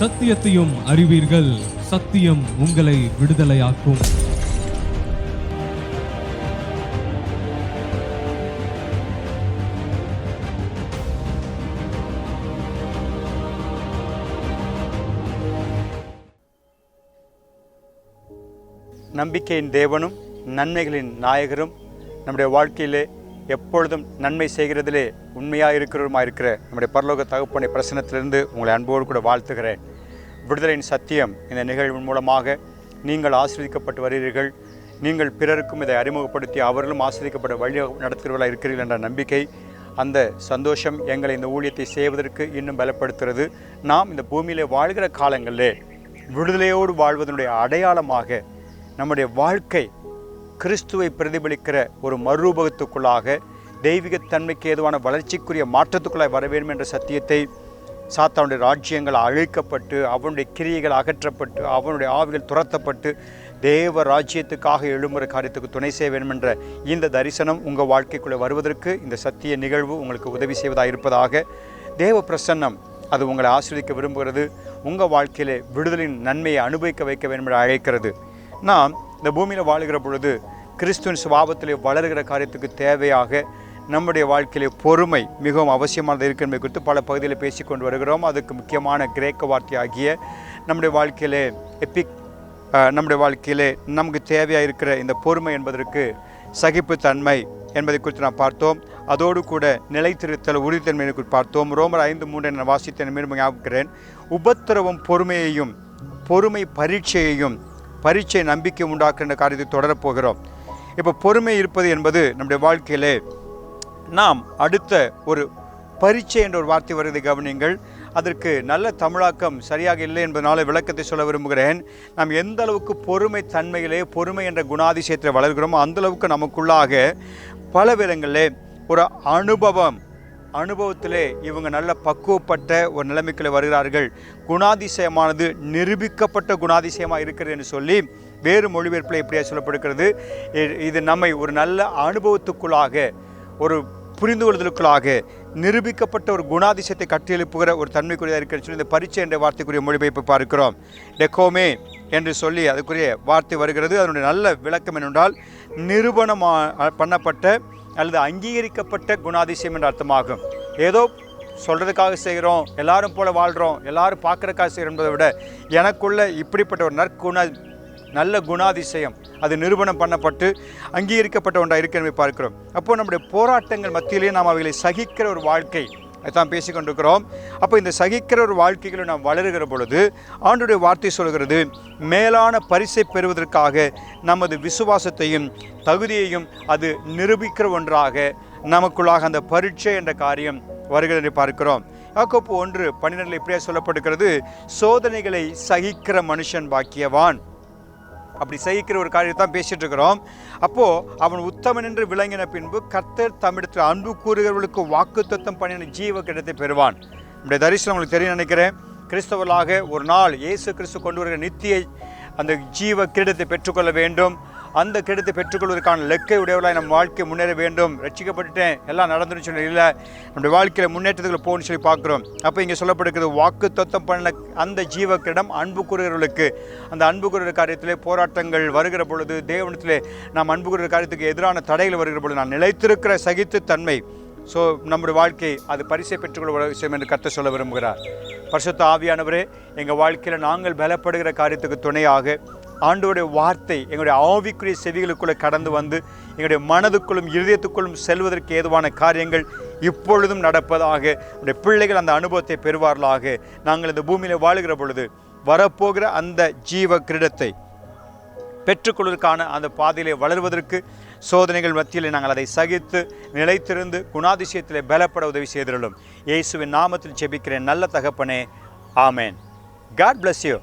சத்தியத்தையும் அறிவீர்கள். சத்தியம் உங்களை விடுதலையாக்கும். நம்பிக்கையின் தேவனும் நன்மைகளின் நாயகரும் நம்முடைய வாழ்க்கையிலே எப்பொழுதும் நன்மை செய்கிறதிலே உண்மையாக இருக்கிறவருமா இருக்கிற நம்முடைய பரலோக தகப்பனை பிரசனத்திலிருந்து உங்களை அன்போடு கூட வாழ்த்துகிறேன். விடுதலையின் சத்தியம் இந்த நிகழ்வின் மூலமாக நீங்கள் ஆசிரியக்கப்பட்டு வருகிறீர்கள். நீங்கள் பிறருக்கும் இதை அறிமுகப்படுத்தி அவர்களும் ஆசிரியக்கப்பட வழி நடத்துகிறவர்களாக இருக்கிறீர்கள் என்ற நம்பிக்கை அந்த சந்தோஷம் எங்களை இந்த ஊழியத்தை செய்வதற்கு இன்னும் பலப்படுத்துகிறது. நாம் இந்த பூமியிலே வாழ்கிற காலங்களிலே விடுதலையோடு வாழ்வதனுடைய அடையாளமாக நம்முடைய வாழ்க்கை கிறிஸ்துவை பிரதிபலிக்கிற ஒரு மறுரூபகத்துக்குள்ளாக தெய்வீகத்தன்மைக்கு ஏதுவான வளர்ச்சிக்குரிய மாற்றத்துக்குள்ளாய் வர வேண்டும் என்ற சத்தியத்தை சாத்தானுடைய ராஜ்யங்கள் அழிக்கப்பட்டு அவனுடைய கிரியைகள் அகற்றப்பட்டு அவனுடைய ஆவிகள் துரத்தப்பட்டு தேவ ராஜ்யத்துக்காக எழும்புற காரியத்துக்கு துணை செய்ய வேண்டும் என்ற இந்த தரிசனம் உங்கள் வாழ்க்கைக்குள்ளே வருவதற்கு இந்த சத்திய நிகழ்வு உங்களுக்கு உதவி செய்வதாக இருப்பதாக தேவ பிரசன்னம் அது உங்களை ஆஸ்வதிக்க விரும்புகிறது. உங்கள் வாழ்க்கையிலே விடுதலின் நன்மையை அனுபவிக்க வைக்க வேண்டும் என்று அழைக்கிறது. நாம் இந்த பூமியில் வாழுகிற பொழுது கிறிஸ்துவின் சுபாவத்திலே வளர்கிற காரியத்துக்கு தேவையாக நம்முடைய வாழ்க்கையிலே பொறுமை மிகவும் அவசியமானது இருக்கு குறித்து பல பகுதியில் பேசிக்கொண்டு வருகிறோம். அதுக்கு முக்கியமான கிரேக்க வார்த்தையாகிய நம்முடைய வாழ்க்கையிலே எப்பிக் நம்முடைய வாழ்க்கையிலே நமக்கு தேவையாக இருக்கிற இந்த பொறுமை என்பதற்கு சகிப்புத்தன்மை என்பதை குறித்து நாம் பார்த்தோம். அதோடு கூட நிலைத்திருத்தல் உறுதித்தன்மை குறித்து பார்த்தோம். ரோமர் ஐந்து மூன்றை நான் வாசித்தேன் மீண்டும் ஞாபகிறேன் உபத்திரவம் பொறுமையையும் பொறுமை பரீட்சையையும் பரீட்சை நம்பிக்கை உண்டாக்குகின்ற காரியத்தை தொடரப் போகிறோம். இப்போ பொறுமை இருப்பது என்பது நம்முடைய வாழ்க்கையிலே நாம் அடுத்த ஒரு பரீட்சை என்ற ஒரு வார்த்தை வருவதை கவனியுங்கள். அதற்கு நல்ல தமிழாக்கம் சரியாக இல்லை என்பதனால விளக்கத்தை சொல்ல விரும்புகிறேன். நாம் எந்த அளவுக்கு பொறுமை தன்மையிலே பொறுமை என்ற குணாதிசயத்தில் வளர்கிறோமோ அந்தளவுக்கு நமக்குள்ளாக பல விதங்களிலே ஒரு அனுபவம் அனுபவத்திலே இவங்க நல்ல பக்குவப்பட்ட ஒரு நிலைமைக்குள்ளே வருகிறார்கள். குணாதிசயமானது நிரூபிக்கப்பட்ட குணாதிசயமாக இருக்கிறது என்று சொல்லி வேறு மொழிபெயர்ப்பில் எப்படியா சொல்லப்படுகிறது. இது நம்மை ஒரு நல்ல அனுபவத்துக்குள்ளாக ஒரு புரிந்து கொள்வதற்குள்ளாக நிரூபிக்கப்பட்ட ஒரு குணாதிசயத்தை கட்டியெழுப்புகிற ஒரு தன்மைக்குரியதாக இருக்கிறது சொல்லி இந்த பரீட்சை என்ற வார்த்தைக்குரிய மொழிபெயர்ப்பை பார்க்கிறோம். டெக்கோமே என்று சொல்லி அதுக்குரிய வார்த்தை வருகிறது. அதனுடைய நல்ல விளக்கம் என்னென்றால் நிரூபணம் பண்ணப்பட்ட அல்லது அங்கீகரிக்கப்பட்ட குணாதிசயம் என்ற அர்த்தமாகும். ஏதோ சொல்கிறதுக்காக செய்கிறோம் எல்லாரும் போல வாழ்கிறோம் எல்லாரும் பார்க்குறதுக்காக செய்கிறோம் என்பதை விட எனக்குள்ள இப்படிப்பட்ட ஒரு நற்குண நல்ல குணாதிசயம் அது நிரூபணம் பண்ணப்பட்டு அங்கீகரிக்கப்பட்ட ஒன்றாக இருக்கிறதை பார்க்கிறோம். அப்போது நம்முடைய போராட்டங்கள் மத்தியிலே நாம் அவைகளை சகிக்கிற ஒரு வாழ்க்கை அதான் பேசிக்கொண்டிருக்கிறோம் அப்போ இந்த சகிக்கிற ஒரு வாழ்க்கைகளை நாம் வளருகிற பொழுது ஆண்டுடைய வார்த்தை சொல்கிறது மேலான பரிசை பெறுவதற்காக நமது விசுவாசத்தையும் தகுதியையும் அது நிரூபிக்கிற ஒன்றாக நமக்குள்ளாக அந்த பரீட்சை என்ற காரியம் வருகிறதை பார்க்கிறோம். யாக்கோப்பு ஒன்று பன்னிரெண்டில் இப்படியே சொல்லப்படுகிறது சோதனைகளை சகிக்கிற மனுஷன் பாக்கியவான். அப்படி சகிக்கிற ஒரு காரியத்தை தான் பேசிகிட்டு இருக்கிறோம். அப்போது அவன் உத்தமன் என்று விளங்கின பின்பு கர்த்தர் தமிழத்தில் அன்பு கூறுகிறவர்களுக்கு வாக்குத்தத்தம் பண்ணின ஜீவ கிடத்தை பெறுவான். நம்முடைய தரிசனம் உங்களுக்கு தெரியும் நினைக்கிறேன். கிறிஸ்தவர்களாக ஒரு நாள் இயேசு கிறிஸ்து கொண்டு வருகிற நித்திய அந்த ஜீவ கிரீடத்தை பெற்றுக்கொள்ள வேண்டும். அந்த கிரீடத்தை பெற்றுக்கொள்வதற்கான லெக்கை உடையவர்களாக நம் வாழ்க்கை முன்னேற வேண்டும். ரட்சிக்கப்பட்டுட்டேன். எல்லாம் நடந்துருச்சு இல்லை நம்முடைய வாழ்க்கையில் முன்னேற்றத்துக்குள்ள போகணும்னு சொல்லி பார்க்குறோம். அப்போ இங்கே சொல்லப்படுகிறது வாக்கு தத்தம் பண்ண அந்த ஜீவக்கிடம் அன்பு கூறுகிறவர்களுக்கு. அந்த அன்பு கூறுகிற காரியத்திலே போராட்டங்கள் வருகிற பொழுது தேவனத்திலே நாம் அன்பு கூறுகிற காரியத்துக்கு எதிரான தடைகள் வருகிற பொழுது நான் நிலைத்திருக்கிற சகித்து தன்மை. ஸோ நம்முடைய வாழ்க்கை அது பரிசை பெற்றுக்கொள்ள விஷயம் என்று கத்த சொல்ல விரும்புகிறார். பரிசுத்த ஆவியானவரே எங்கள் வாழ்க்கையில் நாங்கள் பலப்படுகிற காரியத்துக்கு துணையாக ஆண்டோடைய வார்த்தை எங்களுடைய ஆவிக்குரிய செவிகளுக்குள்ளே கடந்து வந்து எங்களுடைய மனதுக்குள்ளும் இருதயத்துக்குள்ளும் செல்வதற்கு ஏதுவான காரியங்கள் இப்பொழுதும் நடப்பதாக உடைய பிள்ளைகள் அந்த அனுபவத்தை பெறுவார்களாக. நாங்கள் இந்த பூமியில் வாழுகிற பொழுது வரப்போகிற அந்த ஜீவ கிரீடத்தை பெற்றுக்கொள்வதற்கான அந்த பாதையிலே வளர்வதற்கு சோதனைகள் மத்தியில் நாங்கள் அதை சகித்து நிலைத்திருந்து குணாதிசயத்தில் பலப்பட உதவி செய்திருளும் இயேசுவின் நாமத்தில் செபிக்கிறேன் நல்ல தகப்பனே. ஆமேன். God bless you